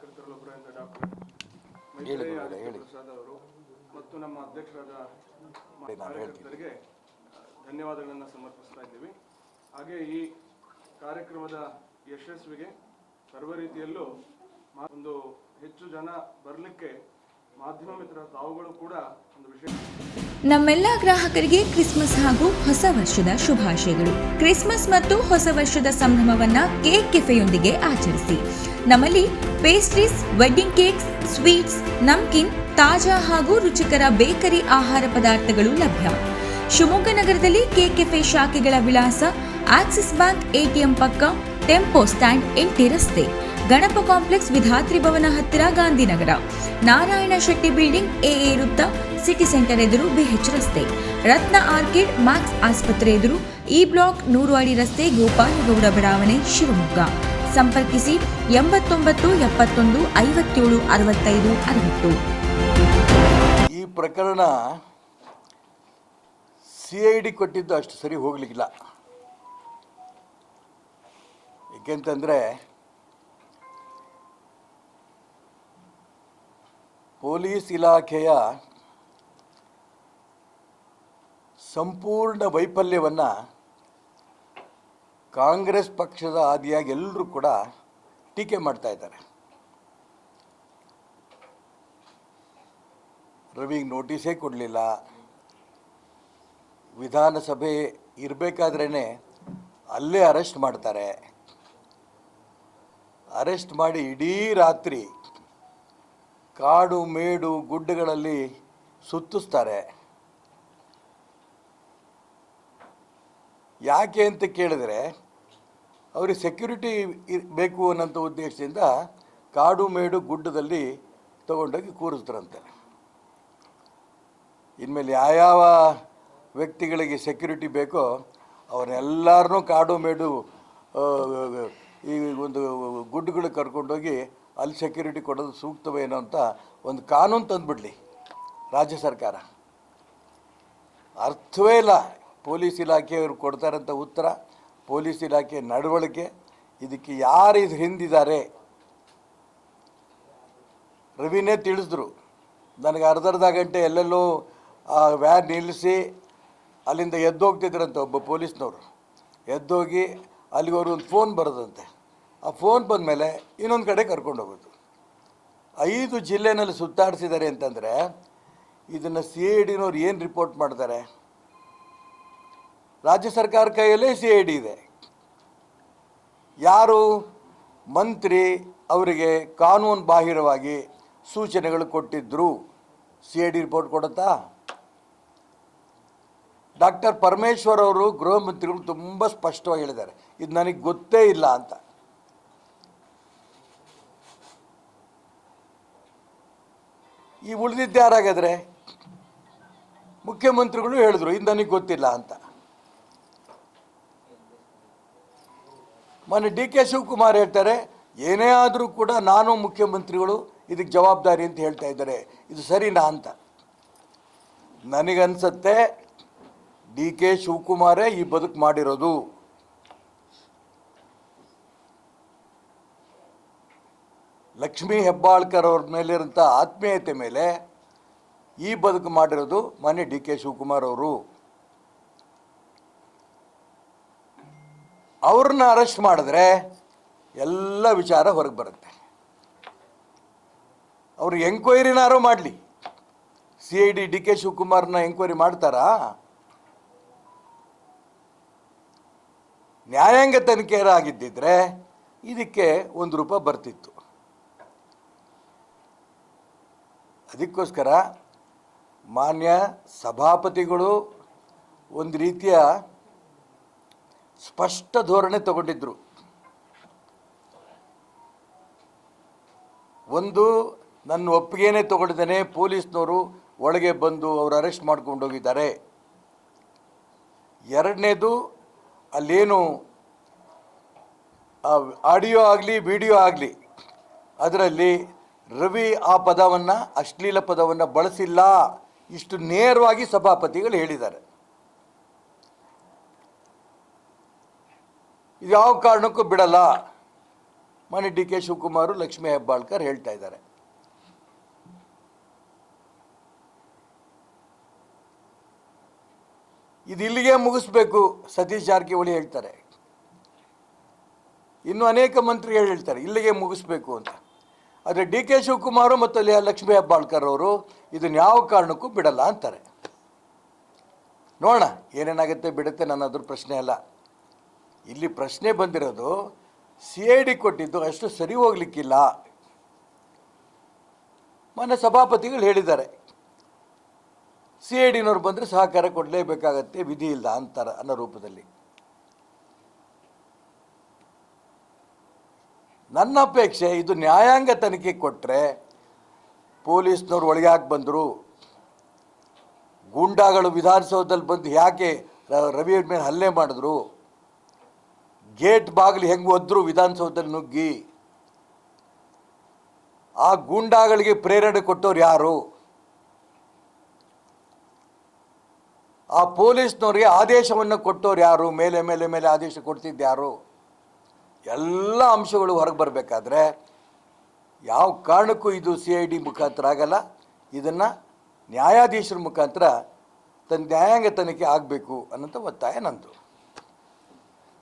ಕಾರ್ಯಕರ್ತರಲ್ಲೊಬ್ಬರಾದ doctor ಹೇಳಿ ಹೇಳಿ. ಪ್ರಸಾದ್ ಅವರು ಮತ್ತು ನಮ್ಮ ಅಧ್ಯಕ್ಷರಾದ ಕಾರ್ಯಕರ್ತರಿಗೆ ಧನ್ಯವಾದಗಳನ್ನು ಸಮರ್ಪಿಸ್ತಾ ಇದ್ದೀವಿ ಹಾಗೆ ಈ ಕಾರ್ಯಕ್ರಮದ ಯಶಸ್ವಿಗೆ ಸರ್ವ ರೀತಿಯಲ್ಲೂ ಒಂದು ಹೆಚ್ಚು ಜನ ಬರಲಿಕ್ಕೆ ನಮ್ಮೆಲ್ಲ ಗ್ರಾಹಕರಿಗೆ ಕ್ರಿಸ್ಮಸ್ ಹಾಗೂ ಹೊಸ ವರ್ಷದ ಶುಭಾಶಯಗಳು. ಕ್ರಿಸ್ಮಸ್ ಮತ್ತು ಹೊಸ ವರ್ಷದ ಸಂಭ್ರಮವನ್ನ ಕೇಕ್ ಕೆಫೆಯೊಂದಿಗೆ ಆಚರಿಸಿ. ನಮ್ಮಲ್ಲಿ pastries, wedding cakes, sweets, namkeen, ತಾಜಾ ಹಾಗೂ ರುಚಿಕರ ಬೇಕರಿ ಆಹಾರ ಪದಾರ್ಥಗಳು ಲಭ್ಯ. ಶಿವಮೊಗ್ಗ ನಗರದಲ್ಲಿ ಕೇಕ್ ಕೆಫೆ ಶಾಖೆಗಳ ವಿಳಾಸ ಆಕ್ಸಿಸ್ ಬ್ಯಾಂಕ್ ಎಟಿಎಂ ಪಕ್ಕ ಟೆಂಪೋ ಸ್ಟ್ಯಾಂಡ್ ಎಂಟಿ ರಸ್ತೆ. ಗಣಪ ಕಾಂಪ್ಲೆಕ್ಸ್ ವಿಧಾತ್ರಿ ಭವನ ಹತ್ತಿರ Gandhinagar. Narayana Shetty building A A ವೃತ್ತ, ಸಿಟಿ ಸೆಂಟರ್ ಎದುರು ಬಿಹೆಚ್ ರಸ್ತೆ. ರತ್ನ ಆರ್ಕಿಡ್, ಮ್ಯಾಕ್ಸ್ ಆಸ್ಪತ್ರೆ ಎದುರು ಇ ಬ್ಲಾಕ್ ನೂರು ಅಡಿ ರಸ್ತೆ, ಗೋಪಾಲಗೌಡ ಬಡಾವಣೆ, ಶಿವಮೊಗ್ಗ. ಸಂಪರ್ಕಿಸಿ ಎಂಬತ್ತೊಂಬತ್ತು ಎಪ್ಪತ್ತೊಂದು ಐವತ್ತೇಳು ಅರವತ್ತೈದು ಅರವತ್ತು. ಈ ಪ್ರಕರಣ ಸಿ ಐ ಡಿ ಕೊಟ್ಟಿದ್ದು ಅಷ್ಟು ಸರಿ ಹೋಗ್ಲಿಕ್ಕಿಲ್ಲ. ಏಕೆಂತಂದರೆ ಪೊಲೀಸ್ ಇಲಾಖೆಯ ಸಂಪೂರ್ಣ ವೈಫಲ್ಯವನ್ನು ಕಾಂಗ್ರೆಸ್ ಪಕ್ಷದ ಆದಿಯಾಗಿ ಎಲ್ಲರೂ ಕೂಡ ಟೀಕೆ ಮಾಡ್ತಾ ಇದ್ದಾರೆ. ರವಿಗೆ ನೋಟಿಸೇ ಕೊಡಲಿಲ್ಲ. ವಿಧಾನಸಭೆ ಇರಬೇಕಾದ್ರೇ ಅಲ್ಲೇ ಅರೆಸ್ಟ್ ಮಾಡ್ತಾರೆ. ಅರೆಸ್ಟ್ ಮಾಡಿ ಇಡೀ ರಾತ್ರಿ ಕಾಡು ಮೇಡು ಗುಡ್ಡಗಳಲ್ಲಿ ಸುತ್ತಿಸ್ತಾರೆ. ಯಾಕೆ ಅಂತ ಕೇಳಿದರೆ, ಅವ್ರಿಗೆ ಸೆಕ್ಯೂರಿಟಿ ಬೇಕು ಅನ್ನೋಂಥ ಉದ್ದೇಶದಿಂದ ಕಾಡು ಮೇಡು ಗುಡ್ಡದಲ್ಲಿ ತಗೊಂಡೋಗಿ ಕೂರಿಸ್ತಾರಂತೆ ಇನ್ಮೇಲೆ ಯಾವ್ಯಾವ ವ್ಯಕ್ತಿಗಳಿಗೆ ಸೆಕ್ಯೂರಿಟಿ ಬೇಕೋ ಅವ್ರನ್ನೆಲ್ಲರನ್ನೂ ಕಾಡು ಮೇಡು ಈ ಒಂದು ಗುಡ್ಡುಗಳಿಗೆ ಕರ್ಕೊಂಡೋಗಿ ಅಲ್ಲಿ ಸೆಕ್ಯೂರಿಟಿ ಕೊಡೋದು ಸೂಕ್ತವೇನೋ ಅಂತ ಒಂದು ಕಾನೂನು ತಂದುಬಿಡಲಿ ರಾಜ್ಯ ಸರ್ಕಾರ. ಅರ್ಥವೇ ಇಲ್ಲ. ಪೊಲೀಸ್ ಇಲಾಖೆಯವರು ಕೊಡ್ತಾರಂಥ ಉತ್ತರ. ಪೊಲೀಸ್ ಇಲಾಖೆ ನಡವಳಿಕೆ. ಇದಕ್ಕೆ ಯಾರು ಇದು ಹಿಂದಿದ್ದಾರೆ? ರವಿನೇ ತಿಳಿಸಿದ್ರು. ನನಗೆ ಅರ್ಧ ಅರ್ಧ ಗಂಟೆ ಎಲ್ಲೆಲ್ಲೋ, ಆ ವ್ಯಾನ್ ನಿಲ್ಲಿಸಿ ಅಲ್ಲಿಂದ ಎದ್ದೋಗ್ತಿದ್ರಂತ ಒಬ್ಬ ಪೊಲೀಸ್ನವರು. ಎದ್ದೋಗಿ ಅಲ್ಲಿಗೆ ಒಂದು ಫೋನ್ ಬರೋದಂತೆ. ಆ ಫೋನ್ ಬಂದ ಮೇಲೆ ಇನ್ನೊಂದು ಕಡೆ ಕರ್ಕೊಂಡು ಹೋಗೋದು. ಐದು ಜಿಲ್ಲೆನಲ್ಲಿ ಸುತ್ತಾಡಿಸಿದ್ದಾರೆ ಅಂತಂದರೆ ಇದನ್ನು ಸಿ ಐ ಡಿನವ್ರು ಏನು ರಿಪೋರ್ಟ್ ಮಾಡ್ತಾರೆ? ರಾಜ್ಯ ಸರ್ಕಾರ ಕೈಯಲ್ಲೇ ಸಿ ಐ ಡಿ ಇದೆ. ಯಾರು? ಮಂತ್ರಿ ಅವರಿಗೆ ಕಾನೂನು ಬಾಹಿರವಾಗಿ ಸೂಚನೆಗಳು ಕೊಟ್ಟಿದ್ದರು ಸಿ ಐ ಡಿ ರಿಪೋರ್ಟ್ ಕೊಡುತ್ತಾ? ಡಾಕ್ಟರ್ ಪರಮೇಶ್ವರ್ ಅವರು ಗೃಹ ಮಂತ್ರಿಗಳು ತುಂಬ ಸ್ಪಷ್ಟವಾಗಿ ಹೇಳಿದ್ದಾರೆ. ಇದು ನನಗೆ ಗೊತ್ತೇ ಇಲ್ಲ ಅಂತ. ಈ ಉಳಿದಿದ್ದು ಯಾರಾಗಾದ್ರೆ? ಮುಖ್ಯಮಂತ್ರಿಗಳು ಹೇಳಿದ್ರು, ಇದು ನನಗೆ ಗೊತ್ತಿಲ್ಲ ಅಂತ. ಮೊನ್ನೆ ಡಿ ಕೆ ಶಿವಕುಮಾರ್ ಹೇಳ್ತಾರೆ, ಏನೇ ಆದರೂ ಕೂಡ ನಾನು ಮುಖ್ಯಮಂತ್ರಿಗಳು ಇದಕ್ಕೆ ಜವಾಬ್ದಾರಿ ಅಂತ ಹೇಳ್ತಾ ಇದ್ದಾರೆ, ಇದು ಸರಿನಾ ಅಂತ. ನನಗನ್ಸತ್ತೆ, ಡಿ ಕೆ ಶಿವಕುಮಾರೇ ಈ ಬದುಕು ಮಾಡಿರೋದು. ಲಕ್ಷ್ಮೀ ಹೆಬ್ಬಾಳ್ಕರ್ ಅವ್ರ ಮೇಲಿರೋಂಥ ಆತ್ಮೀಯತೆ ಮೇಲೆ ಈ ಬದುಕು ಮಾಡಿರೋದು ಮಾನ್ಯ ಡಿ ಕೆ ಶಿವಕುಮಾರ್ ಅವರು. ಅವ್ರನ್ನ ಅರೆಸ್ಟ್ ಮಾಡಿದ್ರೆ ಎಲ್ಲ ವಿಚಾರ ಹೊರಗೆ ಬರುತ್ತೆ. ಅವರು ಎಂಕ್ವೈರಿನಾರು ಮಾಡಲಿ. C I D D K ಶಿವಕುಮಾರ್ನ enquiry ಮಾಡ್ತಾರಾ? ನ್ಯಾಯಾಂಗ ತನಿಖೆ ಆಗಿದ್ದಿದ್ರೆ ಇದಕ್ಕೆ ಒಂದು ರೂಪಾಯಿ ಬರ್ತಿತ್ತು. ಅದಕ್ಕೋಸ್ಕರ ಮಾನ್ಯ ಸಭಾಪತಿಗಳು ಒಂದು ರೀತಿಯ ಸ್ಪಷ್ಟ ಧೋರಣೆ ತಗೊಂಡಿದ್ದರು ಒಂದು, ನನ್ನ ಒಪ್ಪಿಗೆನೇ ತಗೊಂಡಿದ್ದೇನೆ, ಪೊಲೀಸ್ನವರು ಒಳಗೆ ಬಂದು ಅವರು ಅರೆಸ್ಟ್ ಮಾಡ್ಕೊಂಡು ಹೋಗಿದ್ದಾರೆ. ಎರಡನೇದು, ಅಲ್ಲೇನು ಆಡಿಯೋ ಆಗಲಿ, ವಿಡಿಯೋ ಆಗಲಿ, ಅದರಲ್ಲಿ ರವಿ ಆ ಪದವನ್ನು, ಅಶ್ಲೀಲ ಪದವನ್ನು ಬಳಸಿಲ್ಲ. ಇಷ್ಟು ನೇರವಾಗಿ ಸಭಾಪತಿಗಳು ಹೇಳಿದ್ದಾರೆ. ಇದು ಯಾವ ಕಾರಣಕ್ಕೂ ಬಿಡಲ್ಲ. ಮಣಿ ಡಿ ಕೆ ಶಿವಕುಮಾರ್, ಲಕ್ಷ್ಮೀ ಹೆಬ್ಬಾಳ್ಕರ್ ಹೇಳ್ತಾ ಇದ್ದಾರೆ. ಇದು ಇಲ್ಲಿಗೆ ಮುಗಿಸ್ಬೇಕು, ಸತೀಶ್ ಜಾರಕಿಹೊಳಿ ಹೇಳ್ತಾರೆ. ಇನ್ನು ಅನೇಕ ಮಂತ್ರಿಗಳು ಹೇಳ್ತಾರೆ, ಇಲ್ಲಿಗೆ ಮುಗಿಸ್ಬೇಕು ಅಂತ. ಆದರೆ ಡಿ ಕೆ ಶಿವಕುಮಾರ್ ಮತ್ತು ಅಲ್ಲಿ ಲಕ್ಷ್ಮೀ ಹೆಬ್ಬಾಳ್ಕರ್ ಅವರು ಇದನ್ನು ಯಾವ ಕಾರಣಕ್ಕೂ ಬಿಡಲ್ಲ ಅಂತಾರೆ. ನೋಡೋಣ, ಏನೇನಾಗುತ್ತೆ ಬಿಡುತ್ತೆ ನನ್ನ ಅದ್ರ ಪ್ರಶ್ನೆ ಅಲ್ಲ. ಇಲ್ಲಿ ಪ್ರಶ್ನೆ ಬಂದಿರೋದು, ಸಿ ಐ ಡಿ ಕೊಟ್ಟಿದ್ದು ಅಷ್ಟು ಸರಿ ಹೋಗ್ಲಿಕ್ಕಿಲ್ಲ. ಮೊನ್ನೆ ಸಭಾಪತಿಗಳು ಹೇಳಿದ್ದಾರೆ. ಸಿ ಐ ಡಿನವ್ರು ಬಂದರೆ ಸಹಕಾರ ಕೊಡಲೇಬೇಕಾಗತ್ತೆ, ವಿಧಿ ಇಲ್ಲ ಅಂತಾರೆ ಅನ್ನೋ ರೂಪದಲ್ಲಿ. ನನ್ನ ಅಪೇಕ್ಷೆ, ಇದು ನ್ಯಾಯಾಂಗ ತನಿಖೆ ಕೊಟ್ಟರೆ ಪೊಲೀಸ್ನವ್ರು ಒಳಗೆ ಯಾಕೆ ಬಂದರು. ಗೂಂಡಾಗಳು ವಿಧಾನಸೌಧದಲ್ಲಿ ಬಂದು ಯಾಕೆ ರವಿ ಮೇಲೆ ಹಲ್ಲೆ ಮಾಡಿದ್ರು? ಗೇಟ್ ಬಾಗಿಲು ಹೆಂಗೆ ಒದ್ರು ವಿಧಾನಸೌಧದಲ್ಲಿ ನುಗ್ಗಿ? ಆ ಗೂಂಡಾಗಳಿಗೆ ಪ್ರೇರಣೆ ಕೊಟ್ಟವ್ರು ಯಾರು? ಆ ಪೊಲೀಸ್ನವ್ರಿಗೆ ಆದೇಶವನ್ನು ಕೊಟ್ಟವ್ರು ಯಾರು? ಮೇಲೆ ಮೇಲೆ ಮೇಲೆ ಆದೇಶ ಕೊಡ್ತಿದ್ದು ಯಾರು? ಎಲ್ಲ ಅಂಶಗಳು ಹೊರಗೆ ಬರಬೇಕಾದ್ರೆ ಯಾವ ಕಾರಣಕ್ಕೂ ಇದು ಸಿ ಐ ಡಿ ಮುಖಾಂತರ ಆಗಲ್ಲ. ಇದನ್ನು ನ್ಯಾಯಾಧೀಶರ ಮುಖಾಂತರ ತನ್ನ ನ್ಯಾಯಾಂಗ ತನಿಖೆ ಆಗಬೇಕು ಅನ್ನೋಂಥ ಒತ್ತಾಯ ನಂದು.